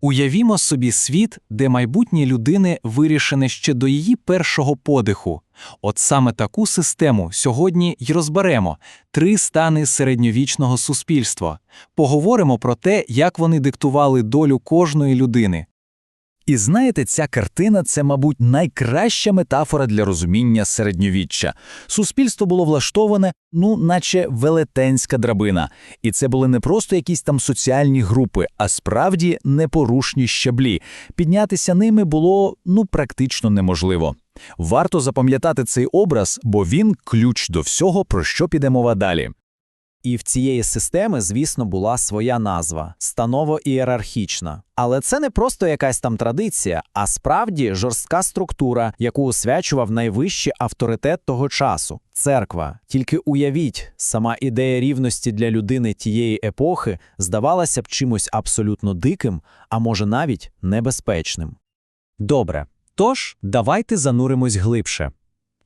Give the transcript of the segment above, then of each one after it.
Уявімо собі світ, де майбутнє людини вирішене ще до її першого подиху. От саме таку систему сьогодні й розберемо три стани середньовічного суспільства. Поговоримо про те, як вони диктували долю кожної людини. І знаєте, ця картина це, мабуть, найкраща метафора для розуміння середньовіччя. Суспільство було влаштоване, ну, наче велетенська драбина. І це були не просто якісь там соціальні групи, а справді непорушні щаблі. Піднятися ними було ну практично неможливо. Варто запам'ятати цей образ, бо він ключ до всього, про що піде мова далі. І в цієї системи, звісно, була своя назва станово-ієрархічна. Але це не просто якась там традиція, а справді жорстка структура, яку освячував найвищий авторитет того часу церква. Тільки уявіть, сама ідея рівності для людини тієї епохи здавалася б чимось абсолютно диким, а може навіть небезпечним. Добре, тож давайте зануримось глибше.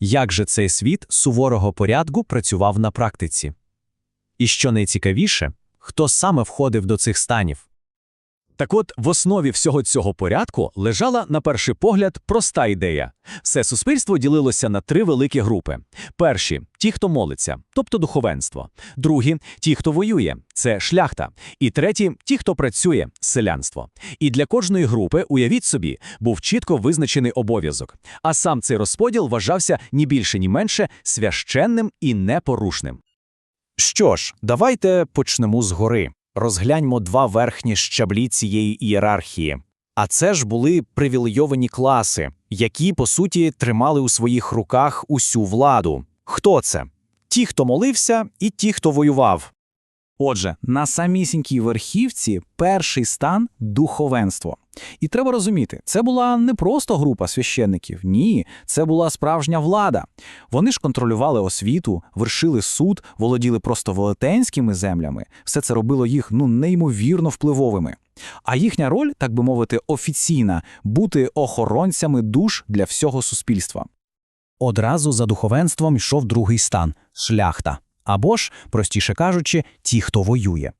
Як же цей світ суворого порядку працював на практиці? І що найцікавіше, хто саме входив до цих станів? Так от, в основі всього цього порядку лежала, на перший погляд, проста ідея. Все суспільство ділилося на три великі групи. Перші ті, хто молиться, тобто духовенство. Другі ті, хто воює, це шляхта. І треті ті, хто працює, селянство. І для кожної групи, уявіть собі, був чітко визначений обов'язок. А сам цей розподіл вважався ні більше, ні менше священним і непорушним. Що ж, давайте почнемо згори. Розгляньмо два верхні щаблі цієї ієрархії. А це ж були привілейовані класи, які, по суті, тримали у своїх руках усю владу. Хто це? Ті, хто молився, і ті, хто воював. Отже, на самісінькій верхівці перший стан духовенство. І треба розуміти, це була не просто група священників, ні, це була справжня влада. Вони ж контролювали освіту, вершили суд, володіли просто велетенськими землями. Все це робило їх ну неймовірно впливовими. А їхня роль, так би мовити, офіційна бути охоронцями душ для всього суспільства. Одразу за духовенством йшов другий стан шляхта, або ж, простіше кажучи, ті, хто воює.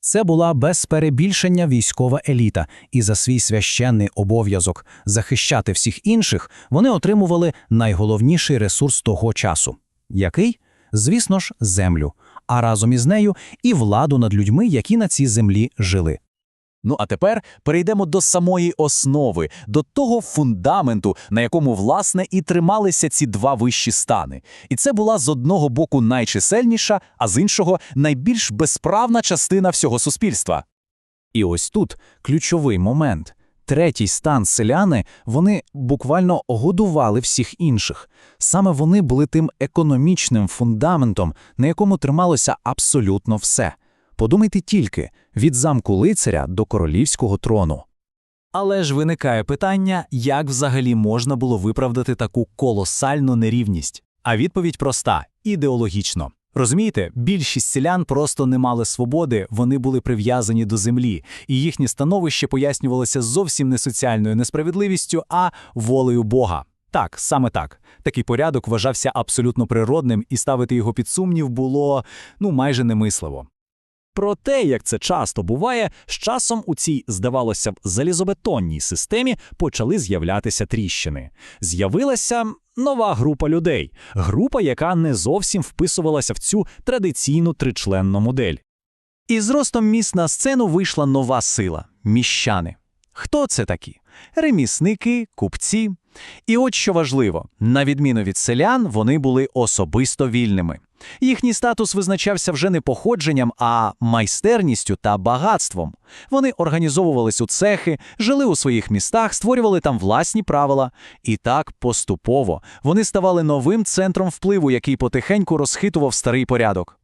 Це була без перебільшення військова еліта, і за свій священний обов'язок захищати всіх інших вони отримували найголовніший ресурс того часу. Який? Звісно ж, землю, а разом із нею і владу над людьми, які на цій землі жили. Ну а тепер перейдемо до самої основи, до того фундаменту, на якому власне і трималися ці два вищі стани. І це була з одного боку найчисельніша, а з іншого найбільш безправна частина всього суспільства. І ось тут ключовий момент. Третій стан селяни, вони буквально годували всіх інших. Саме вони були тим економічним фундаментом, на якому трималося абсолютно все. Подумайте тільки від замку лицаря до королівського трону. Але ж виникає питання, як взагалі можна було виправдати таку колосальну нерівність? А відповідь проста ідеологічно. Розумієте, більшість селян просто не мали свободи, вони були прив'язані до землі, і їхнє становище пояснювалося зовсім не соціальною несправедливістю, а волею Бога. Так, саме так. Такий порядок вважався абсолютно природним, і ставити його під сумнів було ну майже немисливо. Проте, як це часто буває, з часом у цій, здавалося б, залізобетонній системі почали з'являтися тріщини. З'явилася нова група людей, група, яка не зовсім вписувалася в цю традиційну тричленну модель. І з ростом міст на сцену вийшла нова сила міщани. Хто це такі? Ремісники, купці. І от що важливо, на відміну від селян, вони були особисто вільними. Їхній статус визначався вже не походженням, а майстерністю та багатством. Вони організовувались у цехи, жили у своїх містах, створювали там власні правила. І так поступово вони ставали новим центром впливу, який потихеньку розхитував старий порядок.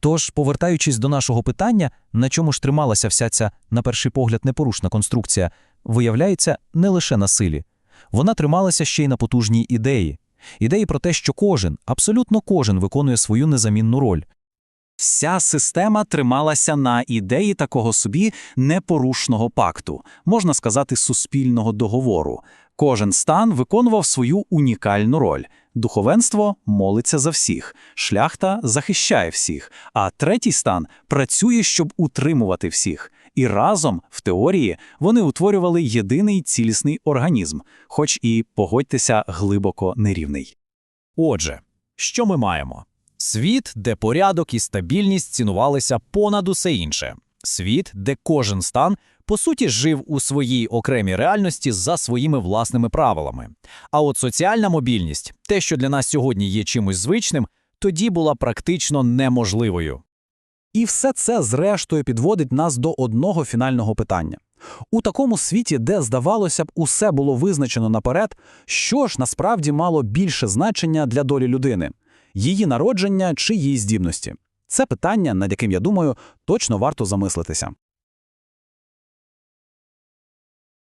Тож, повертаючись до нашого питання, на чому ж трималася вся ця, на перший погляд, непорушна конструкція, виявляється не лише на силі. Вона трималася ще й на потужній ідеї. Ідеї про те, що кожен, абсолютно кожен виконує свою незамінну роль. Вся система трималася на ідеї такого собі непорушного пакту, можна сказати, суспільного договору. Кожен стан виконував свою унікальну роль. Духовенство молиться за всіх, шляхта захищає всіх, а третій стан працює, щоб утримувати всіх. І разом, в теорії, вони утворювали єдиний цілісний організм, хоч і, погодьтеся, глибоко нерівний. Отже, що ми маємо? Світ, де порядок і стабільність цінувалися понад усе інше. Світ, де кожен стан, по суті, жив у своїй окремій реальності за своїми власними правилами. А от соціальна мобільність, те, що для нас сьогодні є чимось звичним, тоді була практично неможливою. І все це, зрештою, підводить нас до одного фінального питання. У такому світі, де, здавалося б, усе було визначено наперед, що ж насправді мало більше значення для долі людини – її народження чи її здібності? Це питання, над яким, я думаю, точно варто замислитися.